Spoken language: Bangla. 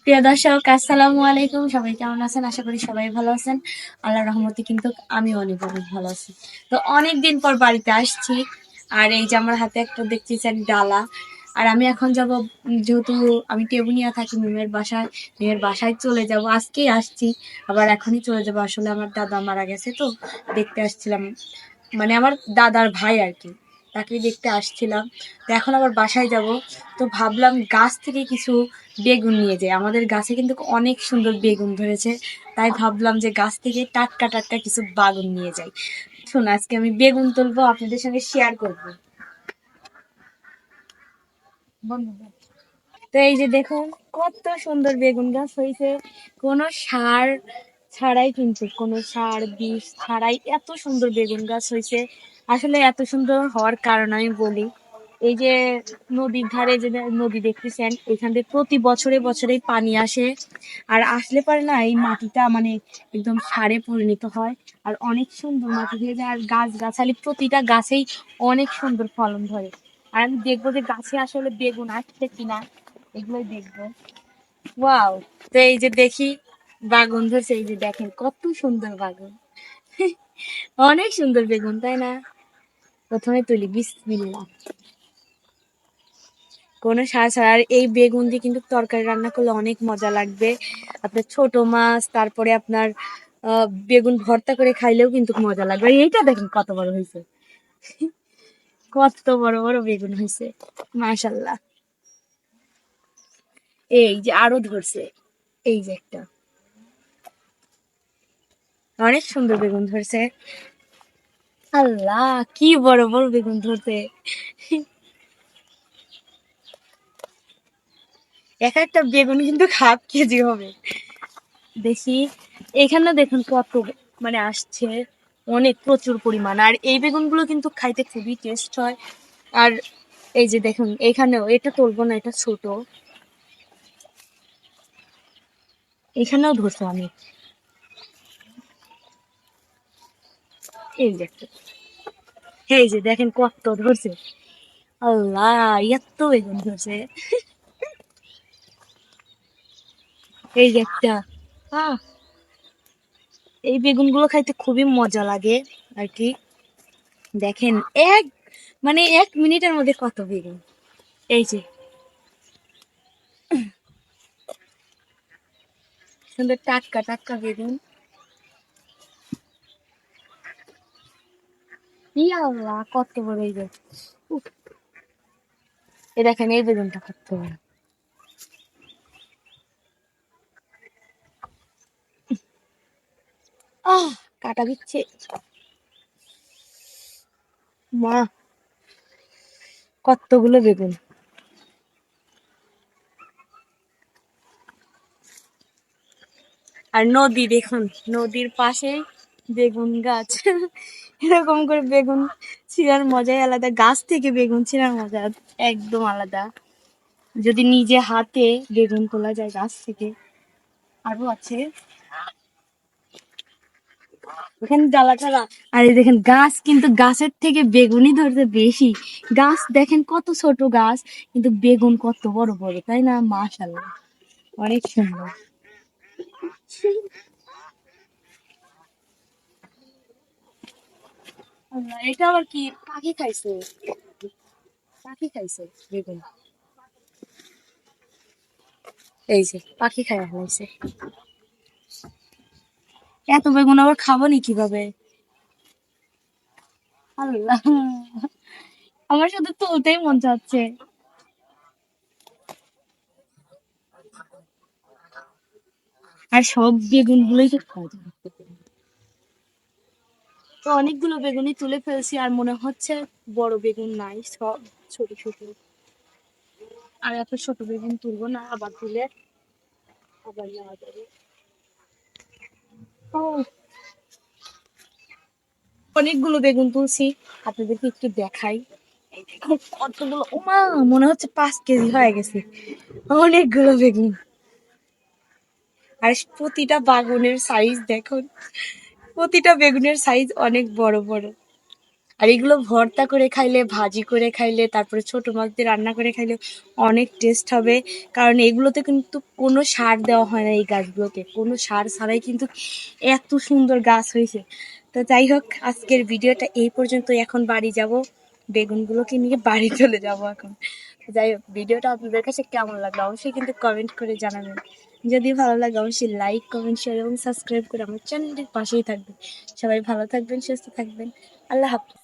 সুপ্রিয় দর্শক, আসসালামু আলাইকুম। সবাই কেমন আছেন? আশা করি সবাই ভালো আছেন। আল্লাহ রহমতে কিন্তু আমি অনেক অনেক ভালো আছি। তো অনেক দিন পর বাড়িতে আসছি। আর এই যে আমার হাতে একটা দেখতেছেন ডালা। আর আমি এখন যাব যেহেতু আমি টেবুনিয়া থাকি মিমের বাসায়, মেয়ের বাসায় চলে যাব। আজকেই আসছি, আবার এখনই চলে যাব। আসলে আমার দাদা মারা গেছে তো, দেখতে আসছিলাম। মানে আমার দাদার ভাই আর কি। তাকে দেখতে আসছিলাম। তো এখন আবার বাসায় যাব। তো ভাবলাম গাছ থেকে কিছু বেগুন নিয়ে যাই। আমাদের গাছে কিন্তু অনেক সুন্দর বেগুন ধরেছে। তাই ভাবলাম যে গাছ থেকে টাটকা টাটকা কিছু বাগুন নিয়ে যাই। শোন আজকে আমি বেগুন তুলবো, আপনাদের সঙ্গে শেয়ার করব। তো এই যে দেখুন, কত সুন্দর বেগুন গাছ হয়েছে। কোনো সার ছাড়াই কিন্তু কোনো সার, বিষ ছাড়াই এত সুন্দর বেগুন গাছ হয়েছে। আসলে এত সুন্দর হওয়ার কারণ আমি বলি, এই যে নদীর ধারে যে নদী দেখতেছেন, এখান থেকে প্রতি বছরে বছরেই পানি আসে। আর আসলে পারে না, এই মাটিটা মানে একদম সারে পরিণত হয়। আর অনেক সুন্দর মাটি হয়ে যায়, আর গাছ গাছালি প্রতিটা গাছেই অনেক সুন্দর ফলন ধরে। আর আমি দেখব যে গাছে আসলে বেগুন আসছে কিনা, এগুলোই দেখব। ওয়াও, তো এই যে দেখি বাগুন ধরছে, এই যে দেখেন কত সুন্দর বাগুন। অনেক সুন্দর বেগুন, তাই না? প্রথমে তুলি, বিসমিল্লাহ। কোনো সার ছাড়া। আর এই বেগুন দিয়ে কিন্তু তরকারি রান্না করলে অনেক মজা লাগবে। আপনার ছোট মাছ, তারপরে আপনার বেগুন ভর্তা করে খাইলেও কিন্তু মজা লাগবে। এইটা দেখেন কত বড় হয়েছে। কত বড় বড় বেগুন হয়েছে। মাশাল্লাহ এই যে আরও ধরছে। এই যে একটা। অনেক সুন্দর বেগুন ধরছে। আল্লাহ, কি বড় বড় বেগুন ধরছে। এক একটা বেগুন কিন্তু হাফ কেজি হবে। দেখি, এখানে দেখুন কত মানে আসছে অনেক প্রচুর পরিমাণ। আর এই বেগুনগুলো কিন্তু খাইতে খুবই টেস্ট হয়। আর এই যে দেখুন, এখানেও, এটা তুলবো না, এটা ছোট। এখানেও ধরছে অনেক এই যে এই যে দেখেন কত ধরছে। আল্লাহ এত বেগুন ধরছে। এই যে একটা আহ, এই বেগুনগুলো খাইতে খুবই মজা লাগে আর কি। দেখেন এক মানে এক মিনিটের মধ্যে কত বেগুন। এই যে। সুন্দর টাটকা টাটকা বেগুন। কত বড় এই উফ। দেখেন, এই বেগুনটা কত বড়। আহ, কাটা দিচ্ছে। মা, কতগুলো বেগুন। আর নদী, দেখুন, নদীর পাশে বেগুন গাছ। এরকম করে বেগুন ছিঁড়ার মজাই আলাদা। গাছ থেকে বেগুন ছিঁড়ার মজা একদম আলাদা। যদি নিজে হাতে বেগুন তোলা যায় গাছ থেকে। আরও আছে। এখানে ডালা টালা আর দেখেন, গাছ কিন্তু গাছের থেকে বেগুনই ধরতে বেশি। গাছ দেখেন কত ছোট গাছ, কিন্তু বেগুন কত বড় বড়, তাই না? মাশাল্লাহ অনেক সুন্দর। এটা আবার কি? পাখি খাইছে। পাখি খাইছে, বেগুন। এই যে, পাখি খাই ফেলাইছে। এত বেগুন আবার খাব নি কীভাবে? আল্লাহ, আমার শুধু তুলতেই মন চাচ্ছে। আর সব বেগুন গুলোই তো খাওয়া তো অনেকগুলো বেগুনই তুলে ফেলছি আর মনে হচ্ছে বড় বেগুন নাই, সব ছোট ছোট। আর এত ছোট বেগুন তুলবো না, আবার তুলে আবার নেওয়া যাবে। অনেকগুলো বেগুন তুলছি, আপনাদেরকে একটু দেখাই। কতগুলো, ওমা, মনে হচ্ছে পাঁচ কেজি হয়ে গেছে। অনেকগুলো বেগুন। আর প্রতিটা বাগুনের সাইজ দেখুন। প্রতিটা বেগুনের সাইজ অনেক বড় বড়। আর এগুলো ভর্তা করে খাইলে, ভাজি করে খাইলে, তারপরে ছোট মাছ দিয়ে রান্না করে খাইলে অনেক টেস্ট হবে। কারণ এগুলোতে কিন্তু কোনো সার দেওয়া হয় না এই গাছগুলোতে। কোনো সার ছাড়াই কিন্তু এত সুন্দর গাছ হয়েছে। তো যাই হোক, আজকের ভিডিওটা এই পর্যন্ত এখন বাড়ি যাব। বেগুনগুলোকে নিয়ে বাড়ি চলে যাব এখন। যাই হোক, ভিডিওটা আপনাদের কাছে কেমন লাগল অবশ্যই কিন্তু কমেন্ট করে জানাবেন। যদি ভালো লাগে, অবশ্যই লাইক কমেন্ট শেয়ার এবং সাবস্ক্রাইব করে আমার চ্যানেলটির পাশেই থাকবেন। সবাই ভালো থাকবেন, সুস্থ থাকবেন। আল্লাহ হাফিজ।